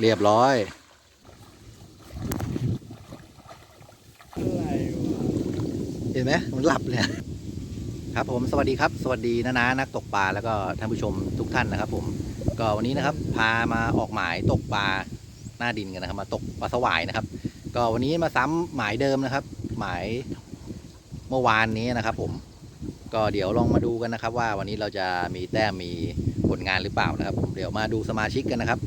เรียบร้อยเห็นไหมมันหลับเลยครับผมสวัสดีครับ สวัสดีนะนะนักตกปลาแล้วก็ท่านผู้ชมทุกท่านนะครับ ผมก็วันนี้นะครับ พามาออกหมายตกปลาหน้าดินกันนะครับ มาตกปลาสวายนะครับ ก็วันนี้มาซ้ำหมายเดิมนะครับ หมายเมื่อวานนี้นะครับ ผมก็เดี๋ยวลองมาดูกันนะครับ ว่าวันนี้เราจะมีแต้มมีผลงานหรือเปล่านะครับ ผมเดี๋ยวมาดูสมาชิกกันนะครับ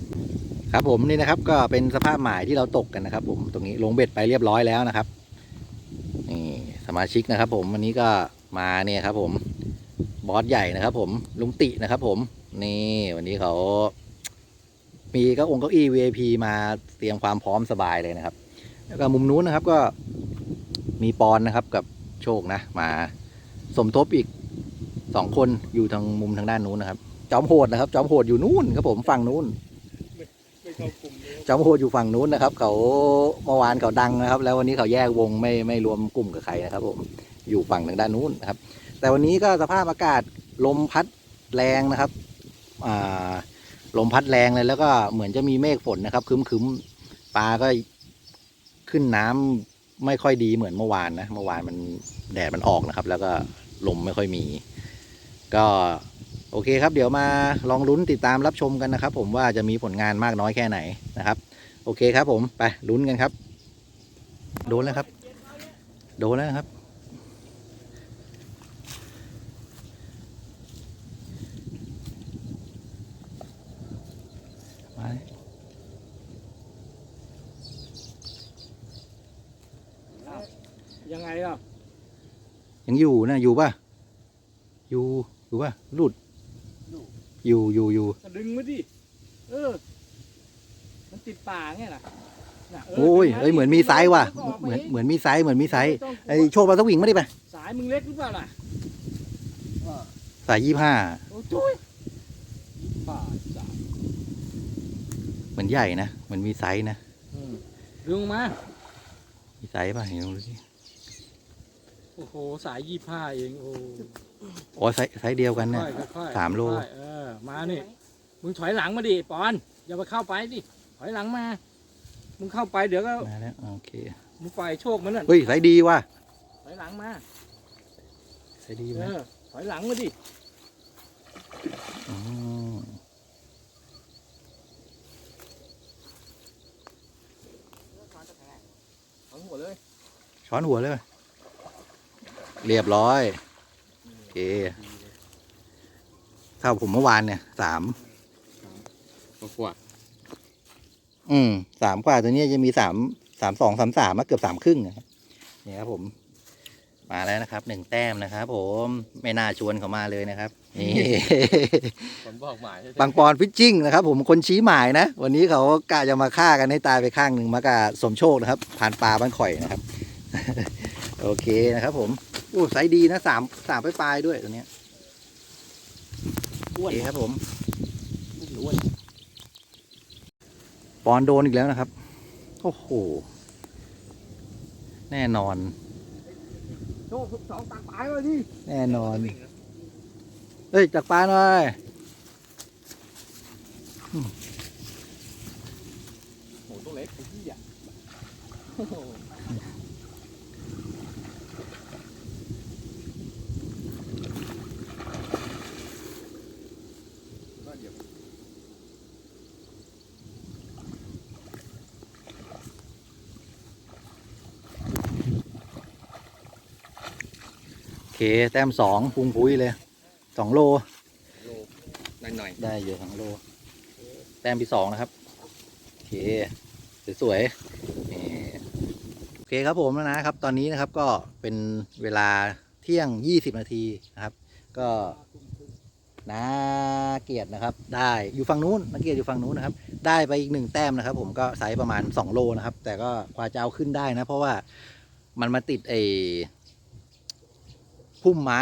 ครับผมนี่นะครับก็เป็นสภาพหมายที่เราตกกันนะครับ ผมตรงนี้ลงเบ็ดไปเรียบร้อยแล้วนะครับนี่สมาชิกนะครับ ผมวันนี้ก็มาเนี่ยครับ ผมบอสใหญ่นะครับ ผมลุงตินะครับ ผมนี่วันนี้เขามีก็องค์เก้าอี้ VIP มาเตรียมความพร้อมสบายเลยนะครับ แล้วก็มุมนู้นนะครับก็มีปอนนะครับกับโชคนะ มาสมทบอีกสองคนอยู่ทางมุมทางด้านนู้นนะครับ จอมโหดนะครับ จอมโหดอยู่นู้นครับผมฝั่งนู้น จอมโหดอยู่ฝั่งนู้นนะครับ เขาเมื่อวานเขาดังนะครับ แล้ววันนี้เขาแยกวงไม่ไม่รวมกลุ่มกับใครนะครับผมอยู่ฝั่งทางด้านนู้นนะครับ แต่วันนี้ก็สภาพอากาศลมพัดแรงนะครับอ่าลมพัดแรงเลยแล้วก็เหมือนจะมีเมฆฝนนะครับครึ้มปลาก็ขึ้นน้ำไม่ค่อยดีเหมือนเมื่อวานนะเมื่อวานมันแดดมันออกนะครับ แล้วก็ลมไม่ค่อยมี ก็ โอเคครับ เดี๋ยวมาลองลุ้นติดตามรับชมกันนะครับ ผมว่าจะมีผลงานมากน้อยแค่ไหนนะครับ โอเคครับผมไปลุ้นกันครับ โดนแล้วครับ โดนแล้วนะครับ มาเลยยังไงอะยังอยู่นะอยู่ป่ะอยู่อยู่ป่ะหลุด อยู่อยู่อยู่ก็ดึงมาดิ เออ มันติดป่าไงล่ะน่ะเโอ้ยดึงาเอ้ยเหมือนมีไซส์ว่ะ เหมือนเหมือนมีไซส์เหมือนมีไซส์ต้งกลัวไอโชว์ปลาสวิงมาดิไปสายมึงเล็กหรือเปล่าล่ะสายยี่ห้าโอ้จุ้ยป่าสายเหมือนใหญ่นะเหมือนมีไซส์นะอืมดึงมา มีไซส์ป่ะเห็นดูสิโอ้โห สายยี่ห้าเอง โอ้โอ้ไซส์ไซส์เดียวกันเนี่ยค่อยๆค่อยๆสามโล ค่อยๆเออ มานี่ มึงถอยหลังมาดิปอน อย่าไปเข้าไปดิ ถอยหลังมา มึงเข้าไปเดี๋ยวก็มาแล้วโอเคมึงปล่อยโชคมันน่ะเฮ้ยไซส์ดีว่ะถอยหลังมาไซส์ดีไหเอมอถอยหลังมาดิอืมถอยหัวเลย ช้อนหัวเลย เรียบร้อย โอเค เท่าผมเมื่อวานเนี่ยสามกว่า อืมสามกว่าตัวเนี้ยจะมีสามสามสองสามสามเกือบสามครึ่งนะครับนี่ครับผม มาแล้วนะครับหนึ่งแต้มนะครับผมไม่น่าชวนเขามาเลยนะครับนี่ผมบอกหมายใช่ไหมบางปอนฟิชชิ่งนะครับ ผมคนชี้หมายนะ วันนี้เขากะจะมาฆ่ากันให้ตายไปข้างหนึ่งมากะสมโชคนะครับ ผ่านปลาบ้านข่อยนะครับ โอเคนะครับ ผมอู้ไซส์ดีนะสามสามไปปลายๆด้วยตัวเนี้ยโอเคครับผมอ้วนปอนโดนอีกแล้วนะครับ โอ้โห แน่นอนโชคสองตักปลายเลยดิแน่นอน เฮ้ยจักปลาหน่อยโหตัวเล็กไอ้ที่อะ ก็เดี๋ยวโอเค แต้มสองพุงพุ้ยเลยสองโล โลหน่อยหน่อยได้เยอะสองโล แต้มที่สองนะครับ โอเค สวยๆนี่โอเคครับผมแล้วนะครับ ตอนนี้นะครับก็เป็นเวลาเที่ยงยี่สิบนาทีนะครับ ก็ นาเกียรตินะครับ ได้อยู่ฝั่งนู้นนาเกียรติอยู่ฝั่งนู้นนะครับ ได้ไปอีกหนึ่งแต้มนะครับ ผมก็ไซส์ประมาณสองโลนะครับ แต่ก็กว่าจะเอาขึ้นได้นะ เพราะว่ามันมาติดไอ้พุ่มไม้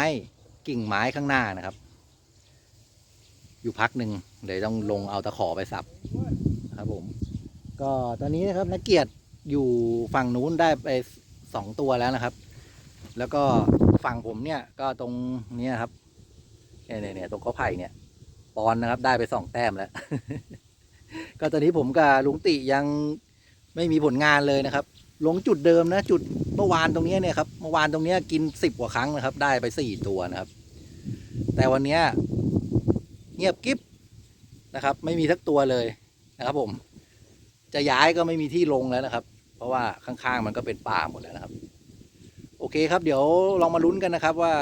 กิ่งไม้ข้างหน้านะครับ อยู่พักหนึ่งเลยต้องลงเอาตะขอไปสับครับ ผม ก็ตอนนี้นะครับนักเกียรติอยู่ฝั่งนู้นได้ไปสองตัวแล้วนะครับ แล้วก็ฝั่งผมเนี่ยก็ตรงนี้ครับ เนี่ยเนี่ยตรงเขาไผ่เนี่ยปอนนะครับได้ไปสองแต้มแล้ว ก็ตอนนี้ผมกับลุงติยังไม่มีผลงานเลยนะครับ ลงจุดเดิมนะ จุดเมื่อวานตรงนี้เนี่ยครับเมื่อวานตรงนี้กินสิบกว่าครั้งนะครับ ได้ไปสี่ตัวนะครับ แต่วันนี้เงียบกิ๊บนะครับ ไม่มีสักตัวเลยนะครับ ผม จะย้ายก็ไม่มีที่ลงแล้วนะครับ เพราะว่าข้างๆมันก็เป็นป่าหมดแล้วนะครับ โอเคครับ เดี๋ยวลองมาลุ้นกันนะครับว่า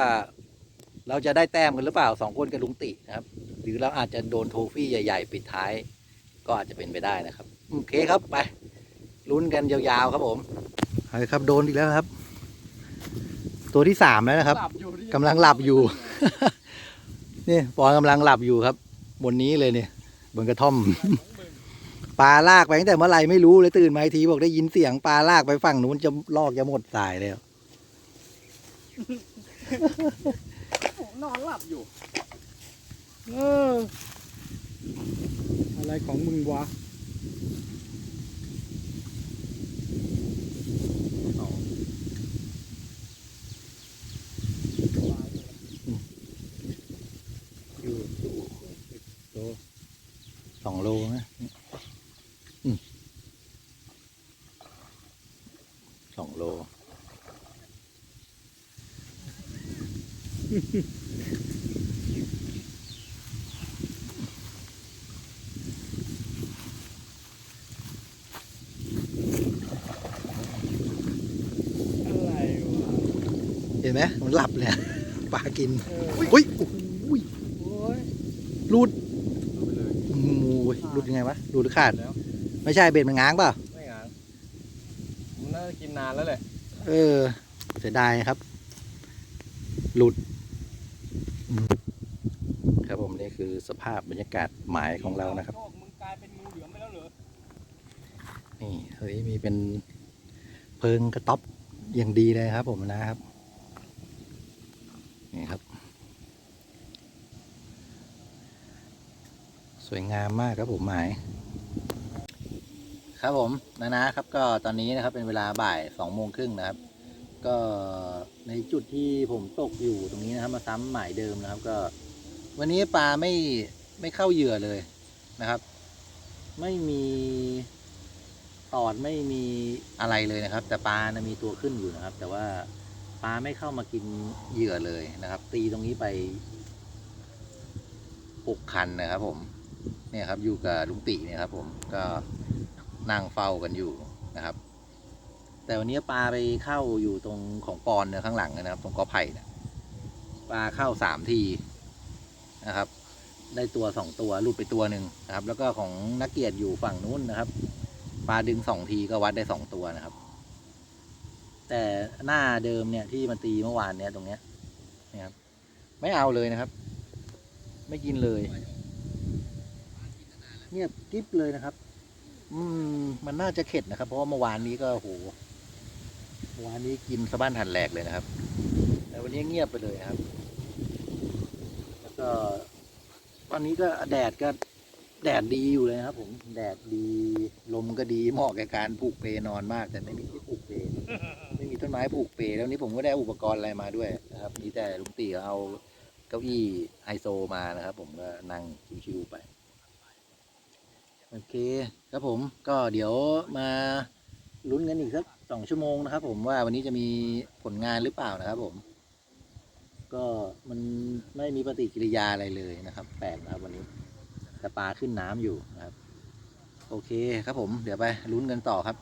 เราจะได้แต้มกันหรือเปล่าสองคนกับลุงตินะครับ หรือเราอาจจะโดนโทฟี่ใหญ่ ๆ ปิดท้าย ก็อาจจะเป็นไปได้นะครับ โอเคครับไปลุ้นกันยาวๆครับผมเอาละครับโดนอีกแล้วครับ ตัวที่สามแล้วนะครับหลับอยู่ดิกำลังหลับอยู่ นี่ปอนกำลังหลับอยู่ครับ บนนี้เลยเนี่ยบนกระท่อมปลาลากไปตั้งแต่เมื่อไหร่ไม่รู้เลยตื่นมาอีกทีบอกได้ยินเสียงปลาลากไปฝั่งนู้นจะลอกจะหมดสายแล้วผม นอนหลับอยู่ เออ อะไรของมึงวะอยู่โลสองโลนะอืมสองโล อะไรวะ เห็นไห มมันหลับเลยปลากินเอออุ้ยอุ้ยโอ้ยรูดเอาไปเลยโอ้ยรูดยังไงวะรูดหรือขาดแล้วไม่ใช่เบ็ดมันง้างเปล่าไม่งานมันน่าจะกินนานแล้วแหละเออเสียดายครับ หลุดอืมครับผมนี่คือสภาพบรรยากาศหมายของเรานะครับโชมึงกลายเป็นงูเหลือมไปแล้วเหรอนี่เฮ้ยมีเป็นเพิงกระต๊อบอย่างดีเลยครับผมนะครับ นี่ครับ สวยงามมากครับผมหมาย ครับผมนะนะครับ ก็ตอนนี้นะครับเป็นเวลาบ่ายสองโมงครึ่งนะครับ ก็ในจุดที่ผมตกอยู่ตรงนี้นะครับ มาซ้ำหมายเดิมนะครับ ก็ วันนี้ปลาไม่ไม่เข้าเหยื่อเลยนะครับ ไม่มีตอดไม่มีอะไรเลยนะครับ แต่ปลานะมีตัวขึ้นอยู่นะครับ แต่ว่า ปลาไม่เข้ามากินเหยื่อเลยนะครับ ตีตรงนี้ไปหกคันนะครับ ผมเนี่ยครับอยู่กับลุงติเนี่ยครับ ผมก็นั่งเฝ้ากันอยู่นะครับ แต่วันนี้ปลาไปเข้าอยู่ตรงของปอนเนี่ยข้างหลังนะครับ ตรงกอไผ่เนี่ยปลาเข้าสามทีนะครับ ได้ตัวสองตัวหลุดไปตัวหนึ่งนะครับ แล้วก็ของนักเกียรติอยู่ฝั่งนู้นนะครับ ปลาดึงสองทีก็วัดได้สองตัวนะครับ แต่หน้าเดิมเนี่ยที่มันตีเมื่อวานเนี่ยตรงเนี้ยนี่ยครับ ไม่เอาเลยนะครับ ไม่กินเลยเงียบกิ๊บเลยนะครับ อืม มันน่าจะเข็ดนะครับ เพราะว่าเมื่อวานนี้ก็โหเมื่อวานนี้กินสะบ้านหันแหลกเลยนะครับ แต่วันนี้เงียบไปเลยครับ แล้วก็วันนี้ก็แดดก็แดดดีอยู่เลยนะครับ ผมแดดดีลมก็ดีเหมาะแก่การผูกเปนอนมากแต่ไม่มีที่ผูกเปน ต้นไม้ผูกเปรแล้วนี้ผมก็ได้อุปกรณ์อะไรมาด้วยนะครับ มีแต่ลุงตีเขาเอาเก้าอี้ไฮโซมานะครับ ผมก็นั่งชิวๆไป โอเคครับผมก็เดี๋ยวมาลุ้นกันอีกสักสองชั่วโมงนะครับ ผมว่าวันนี้จะมีผลงานหรือเปล่านะครับ ผม ก็มันไม่มีปฏิกิริยาอะไรเลยนะครับแปลกนะครับวันนี้แต่ปลาขึ้นน้ำอยู่นะครับ โอเคครับผม เดี๋ยวไปลุ้นกันต่อครับ